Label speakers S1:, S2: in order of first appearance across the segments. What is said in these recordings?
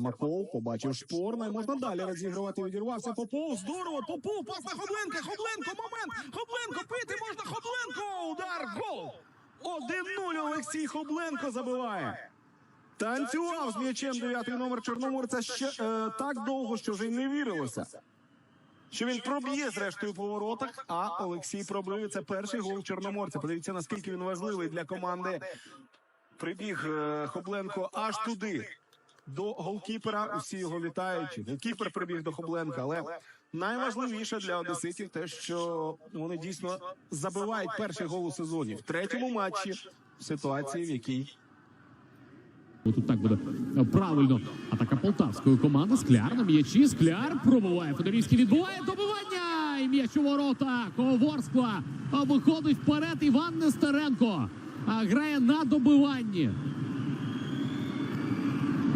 S1: Єрмаков побачив шпорна і можна далі розігрувати. Відірвався Попов. Здорово! Попов, пас на Хобленка! Хобленко, момент! Хобленко, пити можна! Хобленко! Удар! Гол! 1-0 Олексій Хобленко забиває. Танцював з м'ячем дев'ятий номер Чорноморця ще е, так довго, що вже й не вірилося. Що він проб'є зрештою по воротах, а Олексій пробив. Це перший гол Чорноморця. Подивіться, наскільки він важливий для команди. Прибіг е, Хобленко аж туди. До голкіпера усі його вітаючи. Голкіпер прибіг до Хобленка, але найважливіше для одеситів те, що вони дійсно забивають перший гол у сезоні в третьому матчі в ситуації, в якій
S2: Тут так буде правильно. Атака полтавської команди. Скляр на м'ячі. Скляр пробуває. Федорівський відбуває добивання. І м'яч у ворота. Ворскла виходить вперед. Іван Нестеренко грає на добиванні.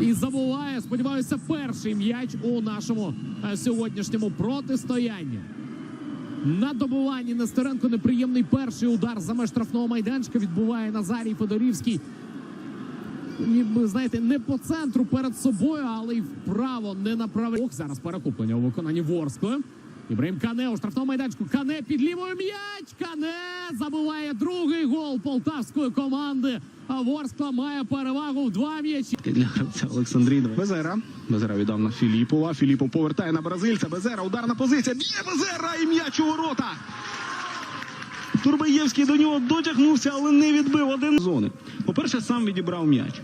S2: І забуває, сподіваюся, перший м'яч у нашому е, сьогоднішньому протистоянні. На добуванні Нестеренко неприємний перший удар за меж штрафного майданчика відбуває Назарій Федорівський ніби знаєте, не по центру перед собою, але й вправо не направив. Ох, зараз перекуплення у виконанні Ворскли. Ібраїм Кане у штрафному майданчику. Кане під лівою м'яч. Кане забиває другий гол полтавської команди. А Ворскла має перевагу в два м'ячі.
S3: для гравця Олександрійного. Безера. Безера віддав на Філіпова. Філіпов повертає на бразильця. Безера. Ударна позиція. Б'є Безера і м'яч у ворота. Турбаєвський до нього дотягнувся, але не відбив один зони. По-перше, сам відібрав м'яч.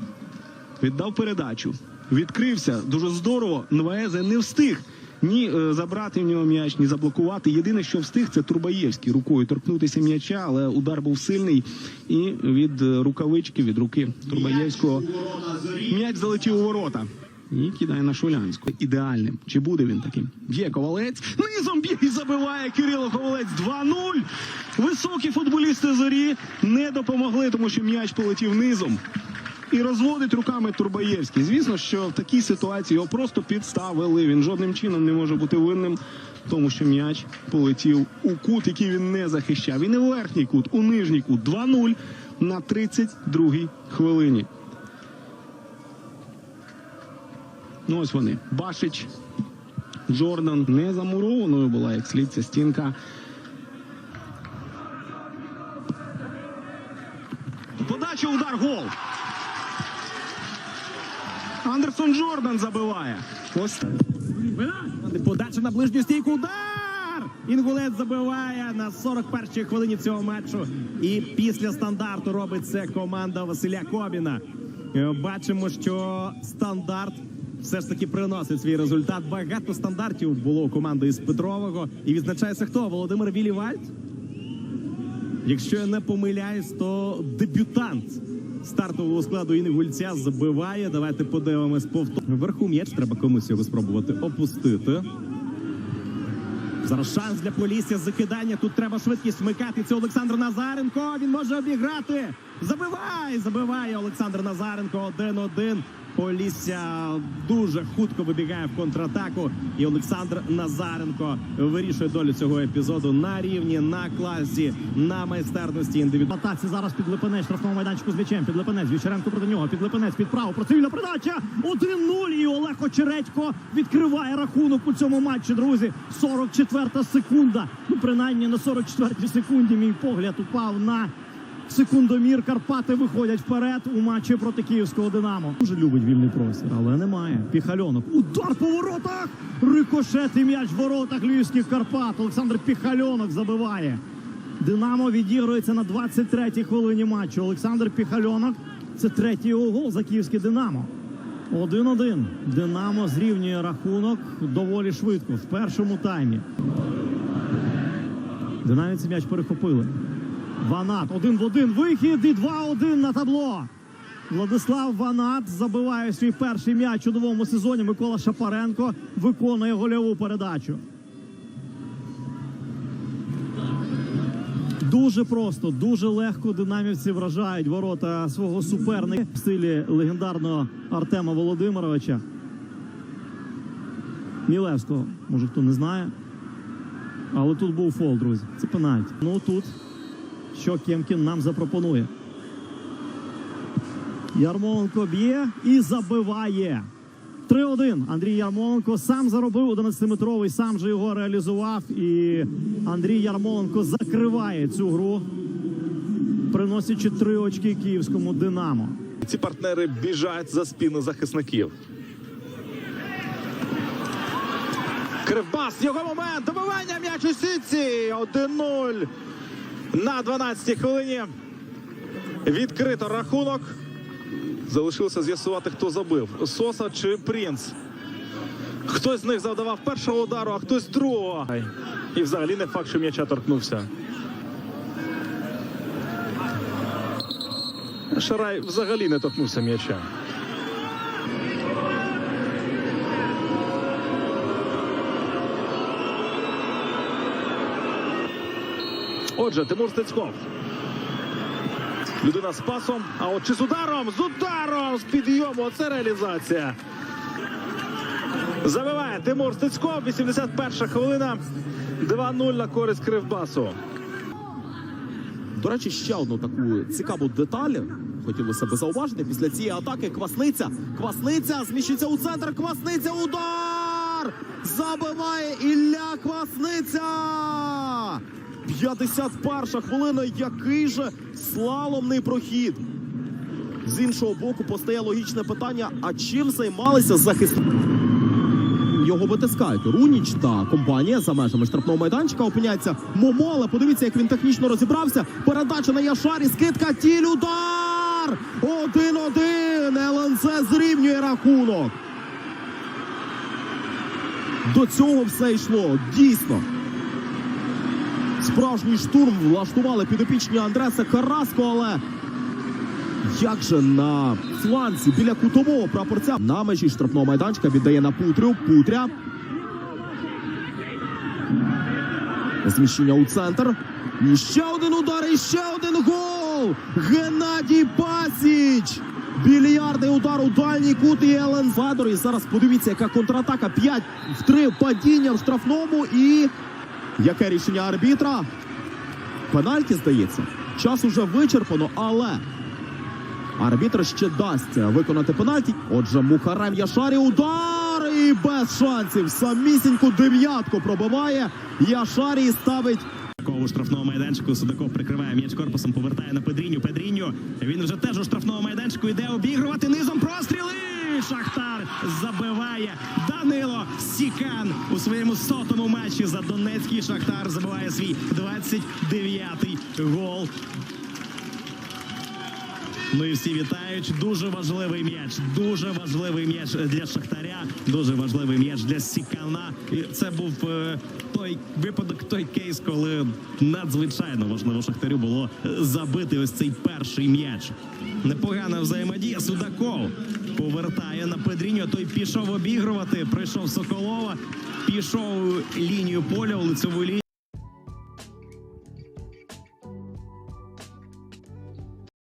S3: Віддав передачу. Відкрився дуже здорово. Нваезе не встиг ні е, забрати в нього м'яч, ні заблокувати. Єдине, що встиг, це Турбаєвський рукою торкнутися м'яча, але удар був сильний. І від е, рукавички, від руки Турбаєвського м'яч залетів у ворота. І кидає на Шулянську. Ідеальним. Чи буде він таким? Б'є ковалець. Низом б'є і забиває Кирило Ковалець 2-0. Високі футболісти зорі не допомогли, тому що м'яч полетів низом. І розводить руками Турбаєвський. Звісно, що в такій ситуації його просто підставили. Він жодним чином не може бути винним, тому що м'яч полетів у кут, який він не захищав. І не в верхній кут, у нижній кут. 2-0 на 32-й хвилині. Ну ось вони. Башич, Джордан не замурованою була, як слід ця стінка. Подача, удар, гол. Андерсон Джордан забиває. Ось
S4: Подача на ближню стійку. Удар! Інгулець забиває на 41-й хвилині цього матчу. І після стандарту робить це команда Василя Кобіна. Е, Бачимо, що стандарт все ж таки приносить свій результат. Багато стандартів було у команди із Петрового. І відзначається хто? Володимир Вілівальд? Якщо я не помиляюсь, то дебютант стартового складу Інгульця забиває. Давайте подивимось повтор. Вверху м'яч треба комусь його спробувати опустити. Зараз шанс для Полісся закидання. Тут треба швидкість вмикати. Це Олександр Назаренко. Він може обіграти. Забиває! Забиває Олександр Назаренко. 1-1. Полісся дуже хутко вибігає в контратаку. І Олександр Назаренко вирішує долю цього епізоду на рівні, на класі, на майстерності індивідуальної.
S5: Атаці зараз під Липинець, штрафному майданчику з м'ячем. Під Липинець, Вічеренко проти нього. Під Липинець, під право. Процивільна передача. 1-0. І Олег Очередько відкриває рахунок у цьому матчі, друзі. 44 секунда. Ну, принаймні на 44 секунді мій погляд упав на секундомір. Карпати виходять вперед у матчі проти київського Динамо. Дуже любить вільний простір, але немає. Піхальонок. Удар по воротах. Рикошет і м'яч в воротах львівських Карпат. Олександр Піхальонок забиває. Динамо відігрується на 23-й хвилині матчу. Олександр Піхальонок. Це третій його гол за київське Динамо. 1-1. Динамо зрівнює рахунок доволі швидко в першому таймі. Динамівці м'яч перехопили. Ванат один в один. Вихід і 2-1 на табло. Владислав Ванат забиває свій перший м'яч у новому сезоні. Микола Шапаренко виконує гольову передачу. Дуже просто, дуже легко динамівці вражають ворота свого суперника в стилі легендарного Артема Володимировича. Мілевського, може хто не знає. Але тут був фол, друзі. Це пенальті. Ну тут що Кемкін нам запропонує. Ярмоленко б'є і забиває. 3-1. Андрій Ярмоленко сам заробив 11-метровий, сам же його реалізував. І Андрій Ярмоленко закриває цю гру, приносячи три очки київському Динамо.
S6: Ці партнери біжать за спину захисників. Кривбас, його момент, добивання м'яч у сітці. 1-0 на 12-й хвилині. Відкрито рахунок. Залишилося з'ясувати, хто забив. Соса чи Принц. Хтось з них завдавав першого удару, а хтось другого. І взагалі не факт, що м'яча торкнувся. Шарай взагалі не торкнувся м'яча. Отже, Тимур Стецьков. Людина з пасом. А от чи з ударом? З ударом! З підйому. Оце реалізація. Забиває Тимур Стецьков. 81 хвилина. 2-0 на користь Кривбасу.
S7: До речі, ще одну таку цікаву деталь хотілося би зауважити. Після цієї атаки Квасниця. Квасниця зміщується у центр. Квасниця удар! Забиває Ілля Квасниця! 51 хвилина. Який же слаломний прохід. З іншого боку, постає логічне питання: а чим займалися захисники? Його витискають. Руніч та компанія за межами штрафного майданчика опиняється Момо, але подивіться, як він технічно розібрався. Передача на Яшарі, скидка, тіль, удар! Один-один! ЛНЗ зрівнює рахунок. До цього все йшло. Дійсно. Справжній штурм влаштували підопічні Андреса Караско, але як же на фланці біля кутового прапорця на межі штрафного майданчика віддає на Путрю. Путря. Зміщення у центр. І ще один удар, і ще один гол. Геннадій Пасіч. Більярдний удар у дальній кут і Елен Федор. І зараз подивіться, яка контратака. 5 в 3 падіння в штрафному. І яке рішення арбітра? Пенальті, здається. Час уже вичерпано, але Арбітр ще дасть виконати пенальті. Отже, Мухарем Яшарі удар і без шансів. Самісіньку дев'ятку пробиває. Яшарі ставить
S4: Судаков у штрафному майданчику. Судаков прикриває м'яч корпусом, повертає на Педріню. Педріню. Він вже теж у штрафному майданчику йде обігрувати низом простріли. Шахтар забиває Данило Сікан у своєму сотому матчі за Донецький Шахтар забиває свій 29-й гол. Ну і всі вітають. Дуже важливий м'яч. Дуже важливий м'яч для Шахтаря. Дуже важливий м'яч для Сікана. І це був е, той випадок, той кейс, коли надзвичайно важливо Шахтарю було е, забити ось цей перший м'яч. Непогана взаємодія. Судаков повертає на Педріньо. Той пішов обігрувати. Прийшов Соколова. Пішов лінію поля у лицеву лінію.